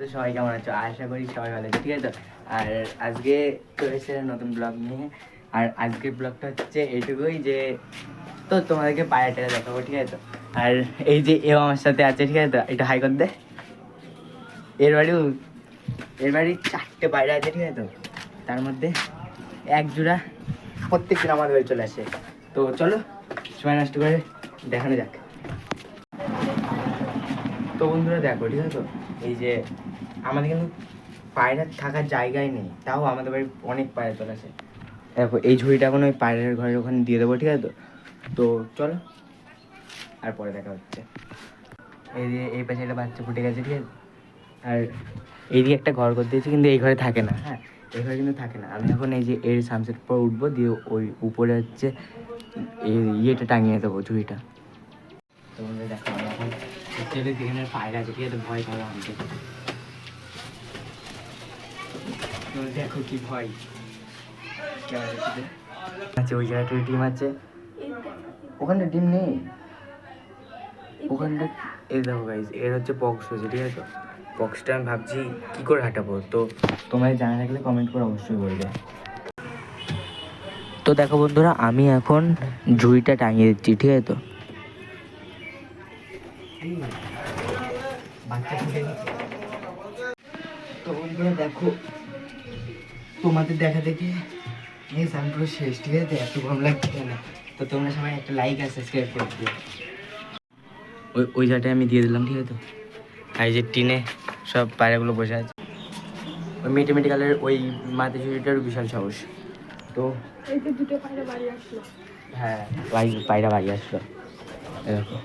তো সবাই কেমন আছো? আশা করি সবাই ভালো আছে। ঠিক আছে তো? আর আজকে চলে এসেছে নতুন ব্লগ নিয়ে। আর আজকের ব্লগটা হচ্ছে এইটুকুই যে, তো তোমাদেরকে পায়রাটা দেখাবো, ঠিক আছে তো? আর এই যে এও আমার সাথে আছে, ঠিক আছে তো? এটা হাই কর এর বাড়িও, এর বাড়ি চারটে পায়রা আছে, ঠিক আছে তো? তার মধ্যে এক জোড়া প্রত্যেক দিন আমাদের বাড়ি চলে আসে। তো চলো, সময় নষ্ট করে দেখানো যাক। তো বন্ধুরা দেখো, ঠিক আছে তো? এই যে আমাদের কিন্তু পায়রা থাকার জায়গায় নেই, তাও আমাদের বাড়ি অনেক পায়রা চলে আসে। দেখো, এই ঝুড়িটা এখন ওই পায়রার ঘরের ওখানে দিয়ে দেবো, ঠিক আছে তো? তো চলো, আর পরে দেখা হচ্ছে। এই যে এই পাশে একটা বাচ্চা ফুটে গেছে, ঠিক আছে? আর এইদিকে একটা ঘর করে দিয়েছি, কিন্তু এই ঘরে থাকে না হ্যাঁ? এই ঘরে কিন্তু থাকে না। আমি এখন এই যে এর সানসেট পর উঠবো, দিয়ে ওই উপরে হচ্ছে ইয়েটা টাঙিয়ে দেবো ঝুড়িটা। তো দেখো আমি এখন পায়রা আছে, ঠিক আছে? ভয় পাবো আমি তো দেখো কি ভয়। আছে? আচ্ছা ওই জায়গাটায় ডিম আছে? ওখানে ডিম নেই। ওখানটা এই দেখো গাইজ এর হচ্ছে বক্স হয়েছে ঠিক আছে? বক্সটা আমি ভাবছি কী করে হাঁটাবো? তো তোমায় জানা থাকলে কমেন্ট করে অবশ্যই বলবে। তো দেখো বন্ধুরা, আমি এখন ঝুড়িটা টাঙিয়ে দিচ্ছি, ঠিক আছে তো? তো তোমাদের দেখা দেখে এই পুরো শেষ ঠিক আছে এত গরম লাগছে না তো তোমরা সবাই একটা লাইক আর সাবস্ক্রাইব করে দিও ওই ওই জায়গাটায় আমি দিয়ে দিলাম, ঠিক আছে? তো আর যে টিনে সব পায়রাগুলো বসে আছে। ওই মেটে মেটে কালারের ওই মাটি চুরিটার বিশাল সাহস। তো এই যে দুটো পায়রা বাড়ি আসলো। হ্যাঁ পায়রা বাড়ি আসলো দেখো।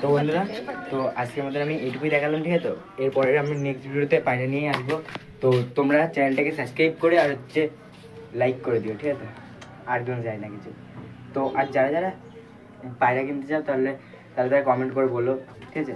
তো বন্ধুরা, তো আজকের মধ্যে আমি এইটুকুই দেখালাম, ঠিক আছে? তো এরপরে আমি নেক্সট ভিডিওতে পায়রা নিয়ে আসব। তো তোমরা চ্যানেলটাকে সাবস্ক্রাইব করে আর হচ্ছে লাইক করে দিও, ঠিক আছে? আর কোনো যায় না কিছু। তো আর যারা যারা পায়রা কিনতে চাও তাহলে তাহলে তারা কমেন্ট করে বলো, ঠিক আছে?